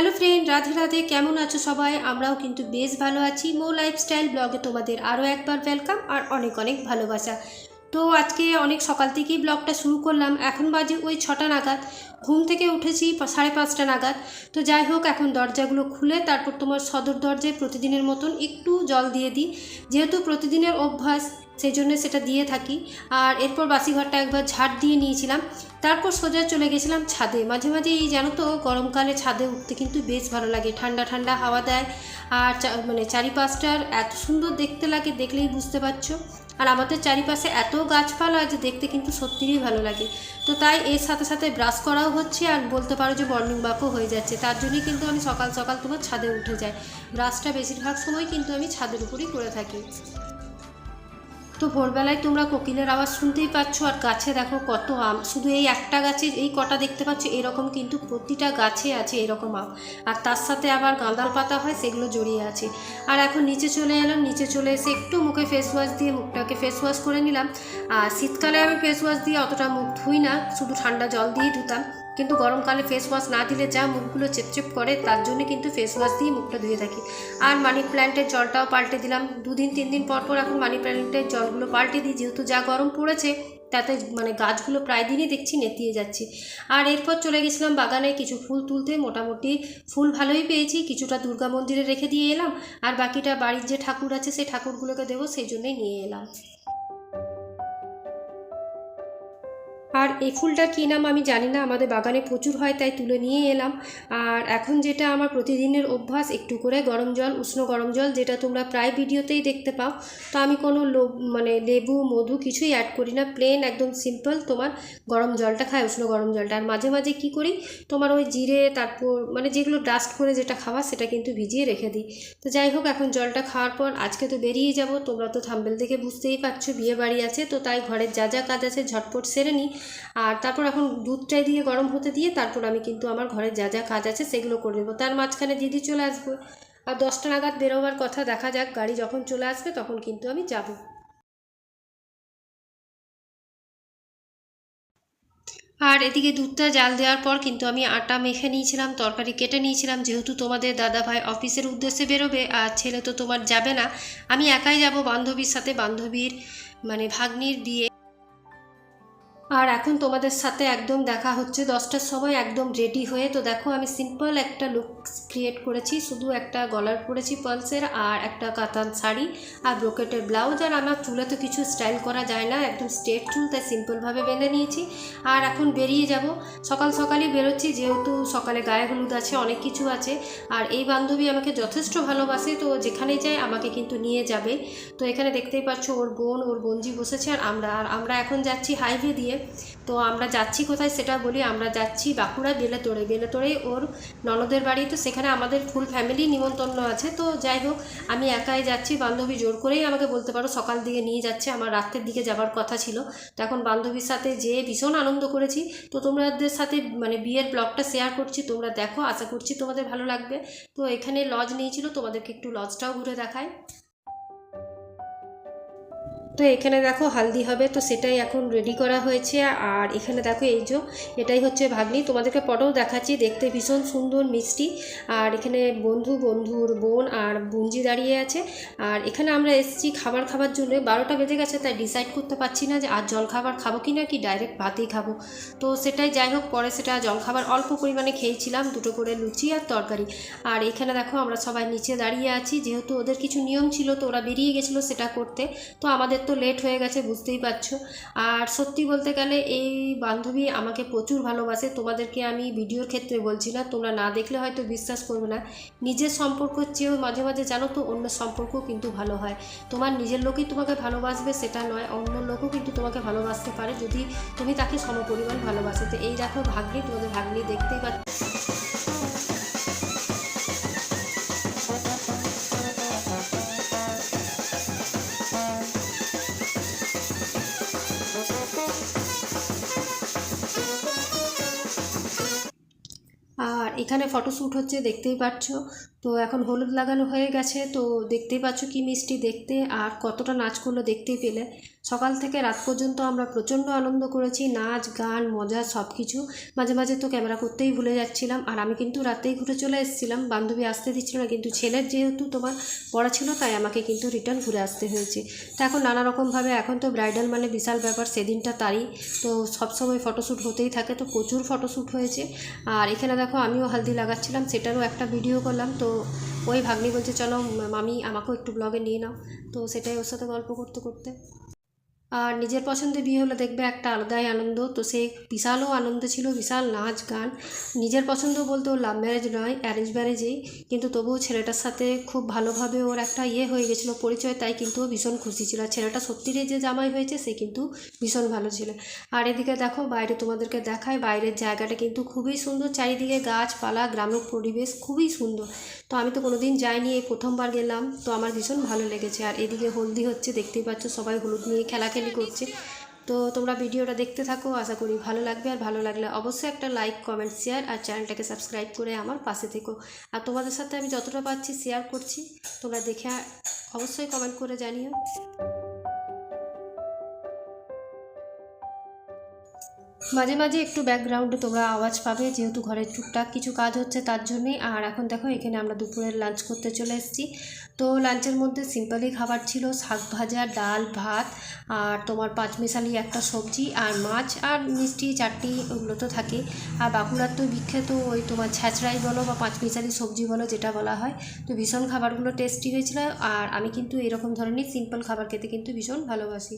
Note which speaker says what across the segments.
Speaker 1: Hello friend Radhe Radhe, কেমন আছো সবাই? আমরাও কিন্তু বেশ ভালো আছি। মো লাইফস্টাইল ব্লগে তোমাদের আরও একবার ওয়েলকাম আর অনেক অনেক ভালোবাসা। তো আজকে অনেক সকাল থেকেই ব্লগটা শুরু করলাম। এখন বাজে ওই ছটা নাগাদ। ঘুম থেকে উঠেছি সাড়ে পাঁচটা নাগাদ। তো যাই হোক, এখন দরজাগুলো খুলে তারপর তোমার সদর দরজায় প্রতিদিনের মতন একটু জল দিয়ে দিই। যেহেতু প্রতিদিনের অভ্যাস সেই জন্য সেটা দিয়ে থাকি। আর এরপর বাসি ঘরটা একবার ঝাড় দিয়ে নিয়েছিলাম। তারপর সোজা চলে গেছিলাম ছাদে। মাঝে মাঝে এই জানো তো, গরমকালে ছাদে উঠতে কিন্তু বেশ ভালো লাগে। ঠান্ডা ঠান্ডা হাওয়া দেয়। আর মানে চারিপাশটার এত সুন্দর দেখতে লাগে, দেখলেই বুঝতে পারছ। আর আমাদের চারিপাশে এত গাছপালা যে দেখতে কিন্তু সত্যিই ভালো লাগে। তো তাই এর সাথে সাথে ব্রাশ করাও হচ্ছে আর বলতে পারো যে মর্নিং ওয়াকও হয়ে যাচ্ছে। তার জন্যই কিন্তু আমি সকাল সকাল তোমার ছাদে উঠে যাই। ব্রাশটা বেশিরভাগ সময় কিন্তু আমি ছাদের উপরেই করে থাকি। তো ভোরবেলায় তোমরা কোকিলের আওয়াজ শুনতেই পাচ্ছ, আর গাছে দেখো কত আম। শুধু এই একটা গাছে, এই কটা দেখতে পাচ্ছ, এরকম কিন্তু প্রতিটা গাছে আছে এরকম আম। আর তার সাথে আবার গাঁদাল পাতা হয়, সেগুলো জড়িয়ে আছে। আর এখন নিচে চলে এলাম, নিচে চলে এসে একটু মুখে ফেস ওয়াশ দিয়ে মুখটাকে ফেস ওয়াশ করে নিলাম। আর শীতকালে আমি ফেস ওয়াশ দিয়ে অতটা মুখ ধুই না, শুধু ঠান্ডা জল দিয়েই ধুতাম। কিন্তু গরমকালে ফেস ওয়াশ না দিলে যা মুখগুলো চেপচেপ করে, তার জন্য কিন্তু ফেস ওয়াশ দিয়ে মুখটা ধুয়ে থাকি। আর মানি প্ল্যান্টের জলটাও পাল্টে দিলাম। দুদিন, তিন দিন পর পর এখন মানি প্ল্যান্টের জলগুলো পাল্টে দিই। যেহেতু যা গরম পড়েছে, তাতে মানে গাছগুলো প্রায় দিনই দেখছি নেতিয়ে যাচ্ছে। আর এরপর চলে গেছিলাম বাগানে কিছু ফুল তুলতে। মোটামুটি ফুল ভালোই পেয়েছি। কিছুটা দুর্গা মন্দিরে রেখে দিয়ে এলাম। আর বাকিটা বাড়ির যে ঠাকুর আছে সেই ঠাকুরগুলোকে দেবো, সেই জন্যই নিয়ে এলাম। আর এই ফুলটা কী নাম আমি জানি না, আমাদের বাগানে প্রচুর হয়, তাই তুলে নিয়ে এলাম। আর এখন যেটা আমার প্রতিদিনের অভ্যাস, একটু করে গরম জল, উষ্ণ গরম জল, যেটা তোমরা প্রায় ভিডিওতেই দেখতে পাও। তো আমি কোনো মানে লেবু, মধু কিছুই অ্যাড করি না প্লেন একদম সিম্পল তোমার গরম জলটা খাই উষ্ণ গরম জলটা। আর মাঝে মাঝে কি করি, তোমার ওই জিরে, তারপর মানে যেগুলো ডাস্ট করে যেটা খাওয়া, সেটা কিন্তু ভিজিয়ে রেখে দিই। তো যাই হোক, এখন জলটা খাওয়ার পর আজকে তো বেরিয়ে যাব, তোমরা তো থাম্বেল দেখে বুঝতেই পারছ, বিয়ে বাড়ি আছে, তো তাই ঘরের যা যা কাজ আছে ঝটপট সেরে নিই। আর তারপর এখন দুধটাই দিয়ে গরম হতে দিয়ে তারপর আমি কিন্তু আমার ঘরের যা যা কাজ আছে সেগুলো করে নেব। তার মাঝখানে দিদি চলে আসব। আর দশটা নাগাদ বেরোবার কথা দেখা যাক, গাড়ি যখন চলে আসবে তখন কিন্তু আমি যাব। আর এদিকে দুধটা জাল দেওয়ার পর কিন্তু আমি আটা মেখে নিয়েছিলাম, তরকারি কেটে নিয়েছিলাম। যেহেতু তোমাদের দাদা ভাই অফিসের উদ্দেশ্যে বেরোবে আর ছেলে তো তোমার যাবে না, আমি একাই যাব বান্ধবীর সাথে। বান্ধবীর মানে ভাগ্নির বিয়ে আর এখন তোমাদের সাথে একদম দেখা হচ্ছে। দশটার সময় একদম রেডি হয়ে, তো দেখো আমি সিম্পল একটা লুক ক্রিয়েট করেছি। শুধু একটা গলার পরেছি পালসের আর একটা কাতান শাড়ি আর ব্রোকেটের ব্লাউজ আর আমার চুলে তো কিছু স্টাইল করা যায় না, একদম স্ট্রেট চুল, তাই সিম্পলভাবে বেঁধে নিয়েছি। আর এখন বেরিয়ে যাব। সকাল সকালই বেরোচ্ছি, যেহেতু সকালে গায়ে হলুদ আছে, অনেক কিছু আছে। আর এই বান্ধবী আমাকে যথেষ্ট ভালোবাসে, তো যেখানেই যায় আমাকে কিন্তু নিয়ে যাবে। তো এখানে দেখতেই পাচ্ছ ওর বোন, ওর বোনজি বসেছে আর আমরা আর আমরা এখন যাচ্ছি হাইওয়ে দিয়ে। তো আমরা যাচ্ছি কোথায় সেটা বলি, আমরা যাচ্ছি বাঁকুড়া, বেলেতোড়ে। বেলেতোড়ে ওর ননদের বাড়ি, তো সেখানে আমাদের ফুল ফ্যামিলি নিমন্ত্রণ আছে। তো যাই হোক, আমি একাই যাচ্ছি, বান্ধবী জোর করেই আমাকে বলতে পারো, সকাল দিকে নিয়ে যাচ্ছে, আমার রাত্রের দিকে যাবার কথা ছিল। তো এখন বান্ধবীর সাথে যেয়ে ভীষণ আনন্দ করেছি, তো তোমাদের সাথে মানে বিয়ের ব্লগটা শেয়ার করছি, তোমরা দেখো, আশা করছি তোমাদের ভালো লাগবে। তো এখানে লজ নিয়েছিল, তোমাদেরকে একটু লজটাও ঘুরে দেখায়। তো এখানে দেখো হালদি হবে, তো সেটাই এখন রেডি করা হয়েছে। আর এখানে দেখো এই যে, এটাই হচ্ছে ভাগ্নি। তোমাদেরকে পরেও দেখাচ্ছি, দেখতে ভীষণ সুন্দর, মিষ্টি। আর এখানে বন্ধু, বন্ধুর বোন আর বুঞ্জি দাঁড়িয়ে আছে। আর এখানে আমরা এসেছি খাবার খাবার জন্য। বারোটা বেজে গেছে, তাই ডিসাইড করতে পারছি না যে আর জল খাবার খাব কি না, কি ডাইরেক্ট ভাতেই খাব। তো সেটাই যাই হোক, পরে সেটা জল খাবার অল্প পরিমাণে খেয়েছিলাম, দুটো করে লুচি আর তরকারি। আর এখানে দেখো আমরা সবাই নিচে দাঁড়িয়ে আছি, যেহেতু ওদের কিছু নিয়ম ছিল, তো ওরা বেরিয়ে গেছিল সেটা করতে। তো আমাদের লেট হয়ে গেছে, বুঝতেই পারছ। আর সত্যি বলতে গেলে এই বান্ধবী আমাকে প্রচুর ভালোবাসে, তোমাদেরকে আমি ভিডিওর ক্ষেত্রে বলছি না, তোমরা না দেখলে হয়তো বিশ্বাস করবে না। নিজের সম্পর্কের চেয়েও মাঝে মাঝে জানো তো, অন্য সম্পর্ক কিন্তু ভালো হয়। তোমার নিজের লোকই তোমাকে ভালোবাসবে, সেটা নয়, অন্য লোকও কিন্তু তোমাকে ভালোবাসতে পারে। যদি তুমি তাকে সমপরিমাণ ভালোবাসো, তো এই দেখো ভাগ্নি, তোমাদের ভাগ্নি দেখতেই পাচ্ছ। আর এখানে ফটোশ্যুট হচ্ছে দেখতেই পাচ্ছ। তো এখন হলুদ লাগানো হয়ে গেছে, তো দেখতেই পাচ্ছ কি মিষ্টি দেখতে আর কতটা নাচ করল দেখতেই পেলে। সকাল থেকে রাত পর্যন্ত আমরা প্রচণ্ড আনন্দ করেছি, নাচ, গান, মজা সব কিছু মাঝে মাঝে তো ক্যামেরা করতেই ভুলে যাচ্ছিলাম আর আমি কিন্তু রাতেই ঘুরে চলে এসেছিলাম। বান্ধবী আসতে দিচ্ছিল না, কিন্তু ছেলের যেহেতু তোমার পড়া ছিল, তাই আমাকে কিন্তু রিটার্ন ঘুরে আসতে হয়েছে। তো এখন নানা রকমভাবে, এখন তো ব্রাইডাল মানে বিশাল ব্যাপার, সেদিনটা তারই। তো সবসময় ফটোশ্যুট হতেই থাকে, তো প্রচুর ফটোশ্যুট হয়েছে। আর এখানে দেখো, আমিও হালদি লাগাচ্ছিলাম, সেটারও একটা ভিডিও করলাম। তো ওই ভাগ্নি বলছে, চলো, মামি আমাকেও একটু ব্লগে নিয়ে নাও। তো সেটাই ওর সাথে গল্প করতে করতে। আর নিজের পছন্দের বিয়ে হলে দেখবে একটা আলাদাই আনন্দ। তো সে বিশালও আনন্দ ছিল, বিশাল নাচ গান। নিজের পছন্দ বলতে ওর লাভ ম্যারেজ নয় অ্যারেঞ্জ ম্যারেজেই কিন্তু তবুও ছেলেটার সাথে খুব ভালোভাবে ওর একটা ইয়ে হয়ে গেছিল পরিচয়, তাই কিন্তু ভীষণ খুশি ছিল। আর ছেলেটা সত্যিই যে জামাই হয়েছে, সে কিন্তু ভীষণ ভালো ছিল। আর এদিকে দেখো, বাইরে তোমাদেরকে দেখায়, বাইরের জায়গাটা কিন্তু খুবই সুন্দর। চারিদিকে গাছপালা, গ্রামের পরিবেশ খুবই সুন্দর। তো আমি তো কোনোদিন যাইনি, এই প্রথমবার গেলাম। তো আমার ভীষণ ভালো লেগেছে। আর এদিকে হলদি হচ্ছে, দেখতেই পাচ্ছ সবাই হলুদ নিয়ে খেলাখেলি করছে। তো তোমরা ভিডিওটা দেখতে থাকো, আশা করি ভালো লাগবে। আর ভালো লাগলে অবশ্যই একটা লাইক কমেন্ট শেয়ার আর চ্যানেলটাকে সাবস্ক্রাইব করে আমার পাশে থেকো। আর তোমাদের সাথে আমি যতটা পাচ্ছি শেয়ার করছি, তোমরা দেখে অবশ্যই কমেন্ট করে জানিও। মাঝে মাঝে একটু ব্যাকগ্রাউন্ডে তোমরা আওয়াজ পাবে, যেহেতু ঘরে টুকটাক কিছু কাজ হচ্ছে তার জন্যই। আর এখন দেখো, এখানে আমরা দুপুরের লাঞ্চ করতে চলে এসেছি। তো লাঞ্চের মধ্যে সিম্পলি খাবার ছিল, শাক ভাজা, ডাল, ভাত, আর তোমার পাঁচমিশালি একটা সবজি, আর মাছ, আর মিষ্টি, চাটনি, ওগুলো তো থাকে। আর বাঁকুড়ার তো বিখ্যাত ওই তোমার ছ্যাঁচড়াই বলো বা পাঁচমিশালি সবজি বলো, যেটা বলা হয়। তো ভীষণ খাবারগুলো টেস্টি হয়েছিল, আর আমি কিন্তু এরকম ধরনের সিম্পল খাবার খেতে কিন্তু ভীষণ ভালোবাসি।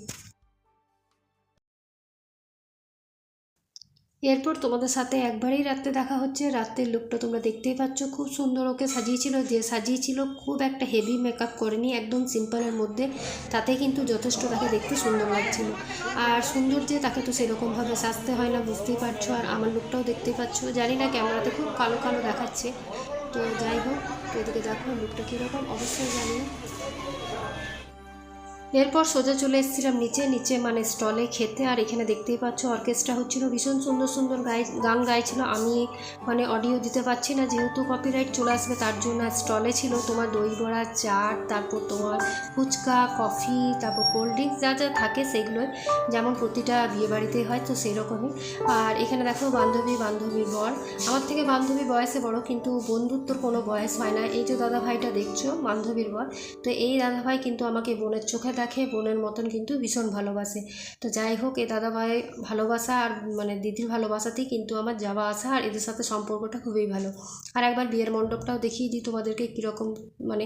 Speaker 1: এরপর তোমাদের সাথে একবারেই রাত্রে দেখা হচ্ছে। রাত্রের লুকটা তোমরা দেখতেই পাচ্ছ। খুব সুন্দর ওকে সাজিয়েছিল, যে সাজিয়েছিল, খুব একটা হেভি মেকআপ করেনি, একদম সিম্পলের মধ্যে। তাতে কিন্তু যথেষ্ট তাকে দেখতে সুন্দর লাগছিল। আর সুন্দর যে তাকে তো সেরকমভাবে সাজতে হয় না, বুঝতেই পারছ। আর আমার লুকটাও দেখতেই পাচ্ছ। জানি না, ক্যামেরাতে খুব কালো কালো দেখাচ্ছে। তো যাই হোক তো এদিকে দেখো লুকটা কীরকম। অবশ্যই জানিও। এরপর সোজা চলে এসেছিলাম নিচে নিচে মানে স্টলে খেতে। আর এখানে দেখতেই পাচ্ছ অর্কেস্ট্রা হচ্ছিল, ভীষণ সুন্দর সুন্দর গাই গান গাইছিল। আমি মানে অডিও দিতে পারছি না, যেহেতু কপিরাইট চলে আসবে, তার জন্য স্টলে ছিল। তোমার দই বড়া, চাট, তারপর তোমার ফুচকা কফি তারপর কোল্ড ড্রিঙ্কস যা যা থাকে সেগুলোই। যেমন প্রতিটা বিয়েবাড়িতে হয়, তো সেরকমই। আর এখানে দেখো, বান্ধবী, বান্ধবীর বর। আমার থেকে বান্ধবী বয়সে বড়, কিন্তু বন্ধুত্বর কোনো বয়স হয় না। এই যে দাদা ভাইটা দেখছ, বান্ধবীর বর, তো এই দাদা ভাই কিন্তু আমাকে বোনের চোখে দেখে বোনের মতন কিন্তু ভীষণ ভালোবাসে। তো যাই হোক, এ দাদা ভাই ভালোবাসা আর মানে দিদির ভালোবাসাতেই কিন্তু আমার যাওয়া আসা আর এদের সাথে সম্পর্কটা খুবই ভালো। আর একবার বিয়ের মণ্ডপটাও দেখিয়ে দিই তোমাদেরকে কীরকম মানে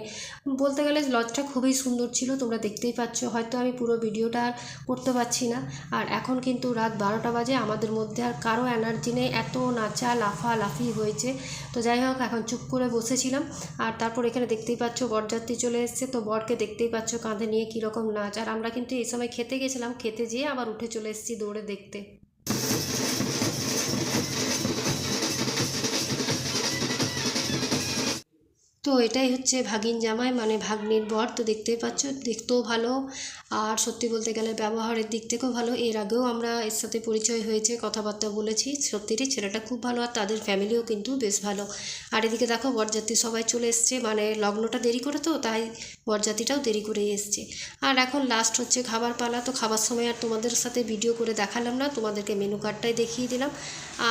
Speaker 1: বলতে গেলে লজটা খুবই সুন্দর ছিল, তোমরা দেখতেই পাচ্ছ। হয়তো আমি পুরো ভিডিওটা আর করতে পারছি না। আর এখন কিন্তু রাত বারোটা বাজে, আমাদের মধ্যে আর কারও এনার্জি নেই, এত নাচা লাফা লাফি হয়েছে। তো যাই হোক, এখন চুপ করে বসেছিলাম। আর তারপর এখানে দেখতেই পাচ্ছ বরযাত্রী চলে এসছে। তো বরকে দেখতেই পাচ্ছ কাঁধে নিয়ে কীরকম নাচ আর আমরা কিন্তু এই সময় খেতে গেছিলাম, খেতে যেয়ে আবার উঠে চলে এসেছি দৌড়ে দেখতে। তো এটাই হচ্ছে ভাগিন জামাই মানে ভাগ্নির বর। তো দেখতেই পাচ্ছ, দেখতেও ভালো। আর সত্যি বলতে গেলে ব্যবহারের দিক থেকেও ভালো। এর আগেও আমরা এর সাথে পরিচয় হয়েছে, কথাবার্তা বলেছি। সত্যিই ছেলেটা খুব ভালো আর তাদের ফ্যামিলিও কিন্তু বেশ ভালো। আর এদিকে দেখো, বরযাত্রী সবাই চলে এসছে। মানে লগ্নটা দেরি করে তো, তাই বরযাত্রীটাও দেরি করেই এসছে। আর এখন লাস্ট হচ্ছে খাবার পালা। তো খাবার সময় আর তোমাদের সাথে ভিডিও করে দেখালাম না, তোমাদেরকে মেনু কার্ডটাই দেখিয়ে দিলাম।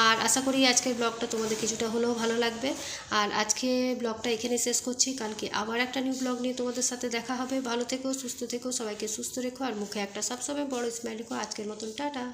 Speaker 1: আর আশা করি আজকের ব্লগটা তোমাদের কিছুটা হলেও ভালো লাগবে। আর আজকে ব্লগটা এখানে শেষ করছি। কালকে আবার একটা নিউ ব্লগ নিয়ে তোমাদের সাথে দেখা হবে। ভালো থেকো, সুস্থ থেকো, সবাইকে সুস্থ রেখো, আর মুখে একটা সবসময় বড় স্মাইল রেখো। আজকের মতন, টাটা।